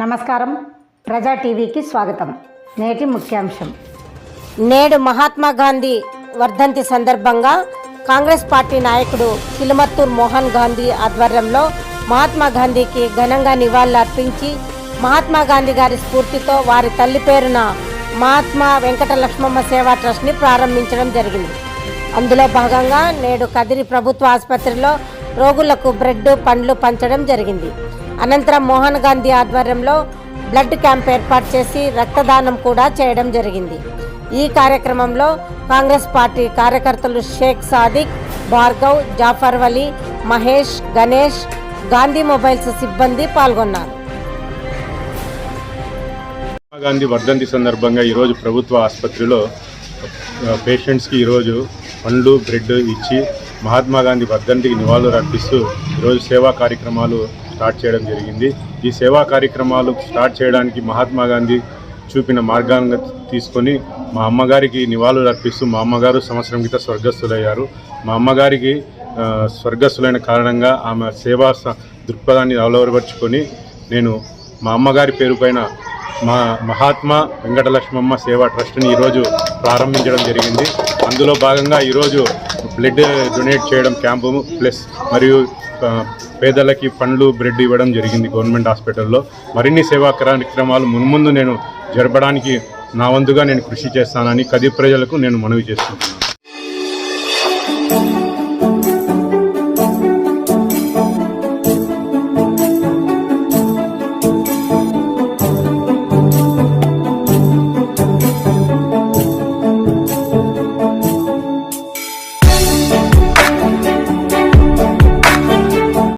నమస్కారం. ప్రజా టీవీకి స్వాగతం. నేటి ముఖ్యాంశం. నేడు మహాత్మా గాంధీ వర్ధంతి సందర్భంగా కాంగ్రెస్ పార్టీ నాయకుడు కిలమత్తూర్ మోహన్ గాంధీ ఆధ్వర్యంలో మహాత్మా గాంధీకి ఘనంగా నివాళులర్పించి మహాత్మా గాంధీ గారి స్ఫూర్తితో వారి తల్లి పేరున మహాత్మా వెంకట లక్ష్మమ్మ సేవా ట్రస్ట్ని ప్రారంభించడం జరిగింది. అందులో భాగంగా నేడు కదిరి ప్రభుత్వ ఆసుపత్రిలో రోగులకు బ్రెడ్ పండ్లు పంచడం జరిగింది. అనంతరం మోహన్ గాంధీ ఆధ్వర్యంలో బ్లడ్ క్యాంప్ ఏర్పాటు చేసి రక్తదానం కూడా చేయడం జరిగింది. ఈ కార్యక్రమంలో కాంగ్రెస్ పార్టీ కార్యకర్తలు షేక్ సాదిక్ భార్గవ్ జాఫర్ వలీ మహేష్ గణేష్ గాంధీ మొబైల్స్ సిబ్బంది పాల్గొన్నారు. మహాత్మా గాంధీ వర్ధంతి సందర్భంగా ఈరోజు ప్రభుత్వ ఆసుపత్రిలో పేషెంట్స్కి ఈరోజు పండ్లు బ్రెడ్ ఇచ్చి మహాత్మా గాంధీ వర్ధంతికి నివాళులు అర్పిస్తూ ఈరోజు సేవా కార్యక్రమాలు స్టార్ట్ చేయడం జరిగింది. ఈ సేవా కార్యక్రమాలు స్టార్ట్ చేయడానికి మహాత్మా గాంధీ చూపిన మార్గాన్ని తీసుకొని మా అమ్మగారికి నివాళులు అర్పిస్తూ మా అమ్మగారు సంవత్సరం క్రితం స్వర్గస్థులయ్యారు. మా అమ్మగారికి స్వర్గస్థులైన కారణంగా ఆమె సేవా స- దృక్పథాన్ని అలవరపరుచుకొని నేను మా అమ్మగారి పేరు పైన మా మహాత్మా వెంకటలక్ష్మమ్మ సేవా ట్రస్ట్ని ఈరోజు ప్రారంభించడం జరిగింది. అందులో భాగంగా ఈరోజు బ్లడ్ డొనేట్ చేయడం క్యాంపు ప్లస్ మరియు పేదలకి పండ్లు బ్రెడ్ ఇవ్వడం జరిగింది గవర్నమెంట్ హాస్పిటల్లో. మరిన్ని సేవా కార్యక్రమాలు మున్ముందు నేను జరపడానికి నా వంతుగా నేను కృషి చేస్తానని కది ప్రజలకు నేను మనవి చేస్తున్నాను.